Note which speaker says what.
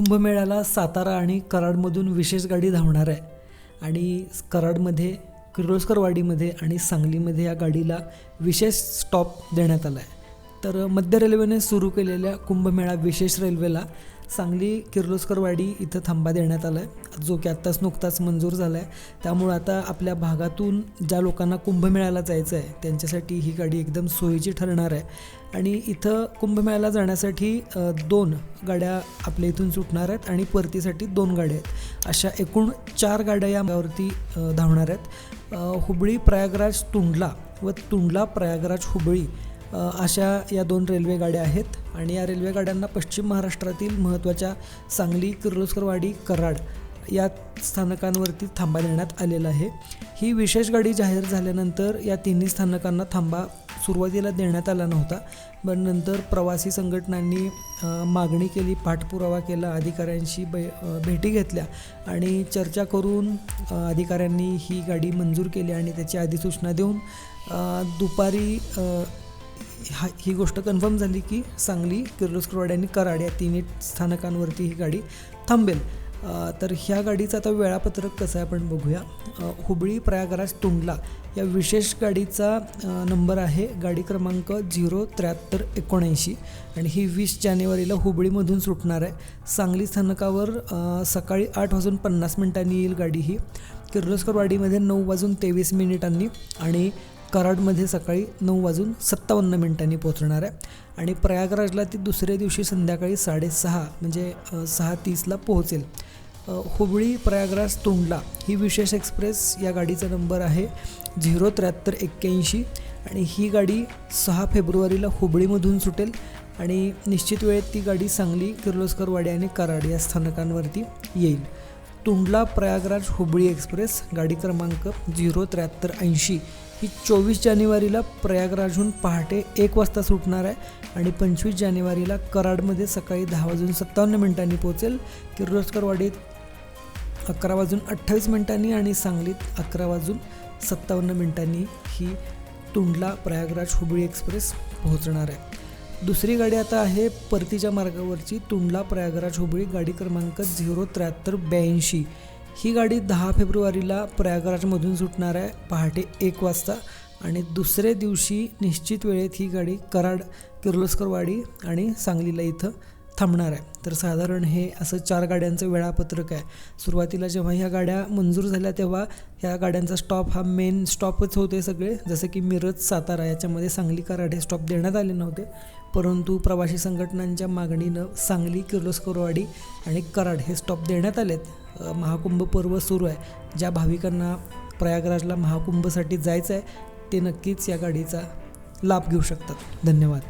Speaker 1: कुंभमेळ्याला सातारा आणि कराडमधून विशेष गाडी धावणार आहे. आणि कराडमध्ये किर्लोस्करवाडीमध्ये आणि सांगलीमध्ये या गाडीला विशेष स्टॉप देण्यात आला आहे तर मध्य रेल्वेने सुरू केलेल्या कुंभमेळा विशेष रेल्वेला सांगली किर्लोस्करवाडी इथं थांबा देण्यात आला आहे जो की आत्ताच नुकताच मंजूर झाला आहे त्यामुळं आता आपल्या भागातून ज्या लोकांना कुंभमेळ्याला जायचं आहे त्यांच्यासाठी ही गाडी एकदम सोयीची ठरणार आहे. आणि इथं कुंभमेळ्याला जाण्यासाठी दोन गाड्या आपल्या इथून सुटणार आहेत आणि परतीसाठी दोन गाड्या आहेत. अशा एकूण चार गाड्या यावरती धावणार आहेत. हुबळी प्रयागराज तुंडला व तुंडला प्रयागराज हुबळी अशा या दोन रेल्वेगाड्या आहेत आणि या रेल्वेगाड्यांना पश्चिम महाराष्ट्रातील महत्त्वाच्या सांगली किर्लोस्करवाडी कराड या स्थानकांवरती थांबा देण्यात आलेला आहे. ही विशेष गाडी जाहीर झाल्यानंतर या तिन्ही स्थानकांना थांबा सुरुवातीला देण्यात आला नव्हता पण नंतर प्रवासी संघटनांनी मागणी केली पाठपुरावा केला अधिकाऱ्यांशी बै भेटी घेतल्या आणि चर्चा करून अधिकाऱ्यांनी ही गाडी मंजूर केली आणि त्याची अधिसूचना देऊन दुपारी हा ही गोष्ट कन्फर्म झाली की सांगली किर्लोस्करवाडी आणि कराड या तिन्ही स्थानकांवरती ही गाडी थांबेल. तर ह्या गाडीचं आता वेळापत्रक कसं आहे आपण बघूया. हुबळी प्रयागराज तुंडला या विशेष गाडीचा नंबर आहे गाडी क्रमांक झिरो त्र्याहत्तर एकोणऐंशी आणि ही वीस जानेवारीला हुबळीमधून सुटणार आहे. सांगली स्थानकावर सकाळी आठ वाजून पन्नास मिनिटांनी येईल गाडी ही. किर्लोस्करवाडीमध्ये नऊ वाजून तेवीस मिनिटांनी आणि कराडमध्ये सकाळी नऊ वाजून सत्तावन्न मिनिटांनी पोहोचणार आहे. आणि प्रयागराजला ती दुसऱ्या दिवशी संध्याकाळी साडेसहा म्हणजे सहा तीसला पोहोचेल. हुबळी प्रयागराज तोंडला ही विशेष एक्सप्रेस या गाडीचा नंबर आहे झिरो त्र्याहत्तर एक्क्याऐंशी आणि ही गाडी सहा फेब्रुवारीला हुबळीमधून सुटेल आणि निश्चित वेळेत ती गाडी सांगली किर्लोस्करवाडी आणि कराड या स्थानकांवरती येईल. तुंडला प्रयागराज हुबळी एक्सप्रेस गाडी क्रमांक झिरो त्र्याहत्तर ऐंशी ही चोवीस जानेवारीला प्रयागराजहून पहाटे एक वाजता सुटणार आहे आणि पंचवीस जानेवारीला कराडमध्ये सकाळी दहा वाजून सत्तावन्न मिनिटांनी पोहोचेल किर्लोस्करवाडीत अकरा वाजून अठ्ठावीस मिनिटांनी आणि सांगलीत अकरा वाजून सत्तावन्न मिनिटांनी ही तुंडला प्रयागराज हुबळी एक्सप्रेस पोहोचणार आहे. दुसरी गाडी आता आहे परतीच्या मार्गावरची तुंडला प्रयागराज हुबळी गाडी क्रमांक झिरो त्र्याहत्तर ब्याऐंशी. ही गाडी दहा फेब्रुवारीला प्रयागराजमधून सुटणार आहे पहाटे एक वाजता. आणि दुसऱ्या दिवशी निश्चित वेळेत ही गाडी कराड किर्लोस्करवाडी आणि सांगलीला इथं थांबणार आहे. तर साधारण हे असं चार गाड्यांचं वेळापत्रक आहे. सुरुवातीला जेव्हा ह्या गाड्या मंजूर झाल्या तेव्हा ह्या गाड्यांचा स्टॉप हा मेन स्टॉपच होते सगळे. जसं की मिरज सातारा याच्यामध्ये सांगली कराड हे स्टॉप देण्यात आले नव्हते. परंतु प्रवासी संघटनांच्या मागणीनं सांगली किर्लोस्करवाडी आणि कराड हे स्टॉप देण्यात आलेत. महाकुंभ पर्व सुरू आहे. ज्या भाविकांना प्रयागराजला महाकुंभसाठी जायचं आहे ते नक्कीच या गाडीचा लाभ घेऊ शकतात. धन्यवाद.